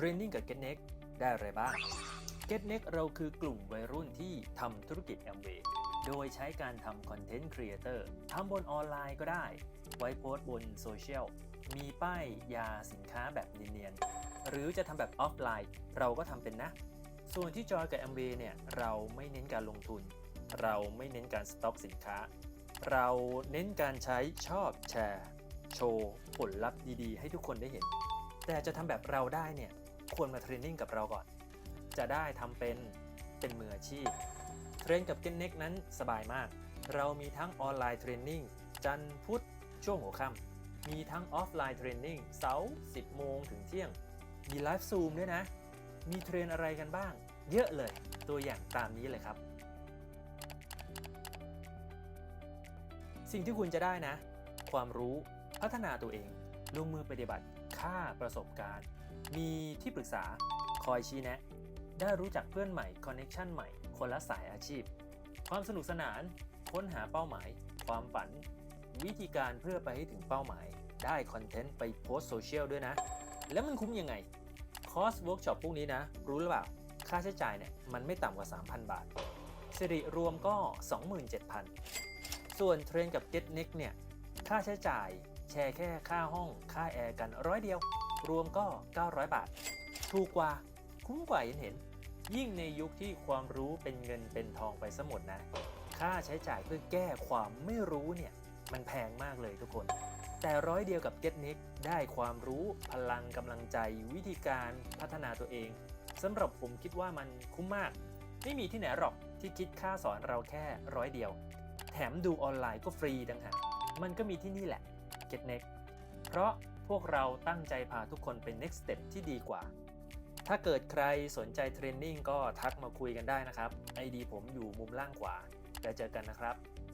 เทรนนิ่งกับ GetNext ได้อะไรบ้าง GetNext เราคือกลุ่มวัยรุ่นที่ทำธุรกิจ Amway โดยใช้การทำคอนเทนต์ครีเอเตอร์ทำบนออนไลน์ก็ได้ ไว้โพสต์บนโซเชียล มีป้ายยาสินค้าแบบเนียนๆ หรือจะทำแบบออฟไลน์ เราก็ทำเป็นนะ ส่วนที่จอยกับ Amway เนี่ย เราไม่เน้นการลงทุน เราไม่เน้นการสต็อกสินค้า เราเน้นการใช้ชอบแชร์ โชว์ ผลลัพธ์ดีๆ ให้ทุกคนได้เห็น แต่จะทำแบบเราได้เนี่ย ควรมาเทรนนิ่งกับเราก่อน จะได้ทำเป็นเป็นมืออาชีพ เทรนกับ Gen Next นั้นสบายมาก เรามีทั้งออนไลน์เทรนนิ่งจันทร์พุธช่วงหัวค่ำมีทั้งออฟไลน์เทรนนิ่งเสาร์10 โมงถึงเที่ยง มีไลฟ์ซูมด้วยนะ มีเทรนอะไรกันบ้าง เยอะเลยตัวอย่างตามนี้เลยครับ สิ่งที่คุณจะได้นะ ความรู้พัฒนาตัวเอง ลงมือปฏิบัติค่าประสบการณ์ มีที่ปรึกษาคอยชี้แนะ ได้รู้จักเพื่อนใหม่คอนเน็ชันใหม่ คนละสายอาชีพ ความสนุกสนาน ค้นหาเป้าหมาย ความฝัน วิธีการเพื่อไปให้ถึงเป้าหมาย ได้คอนเทนต์ไปโพสโซเชียลด้วยนะ แล้วมันคุ้มยังไง คอร์สเวิร์กช็อปพวกนี้นะ รู้หรือเปล่า ค่าใช้จ่ายเนี่ยมันไม่ต่ำกว่า 3,000 บาทสิริรวมก็ 27,000 ส่วนเทรนกับ Get Next เนี่ย ค่าใช้จ่ายแชร์แค่ค่าห้อง ค่าแอร์กันร้อยเดียว รวมก็ 900 บาท ถูกกว่า คุ้มกว่าเห็นเห็น ยิ่งในยุคที่ความรู้เป็นเงินเป็นทองไปสมดนะ ค่าใช้จ่ายเพื่อแก้ความไม่รู้เนี่ย มันแพงมากเลยทุกคน แต่ร้อยเดียวกับ Get Next ได้ความรู้พลังกำลังใจวิธีการพัฒนาตัวเองสำหรับผมคิดว่ามันคุ้มมาก ไม่มีที่ไหนหรอกที่คิดค่าสอนเราแค่ร้อยเดียว แถมดูออนไลน์ก็ฟรีดังหากมันก็มีที่นี่แหละ Get Next เพราะ พวกเราตั้งใจพาทุกคนเป็น next step ที่ดีกว่า ถ้าเกิดใครสนใจเทรนนิ่งก็ทักมาคุยกันได้นะครับ ID ผมอยู่มุมล่างขวาแล้วเจอกันนะครับ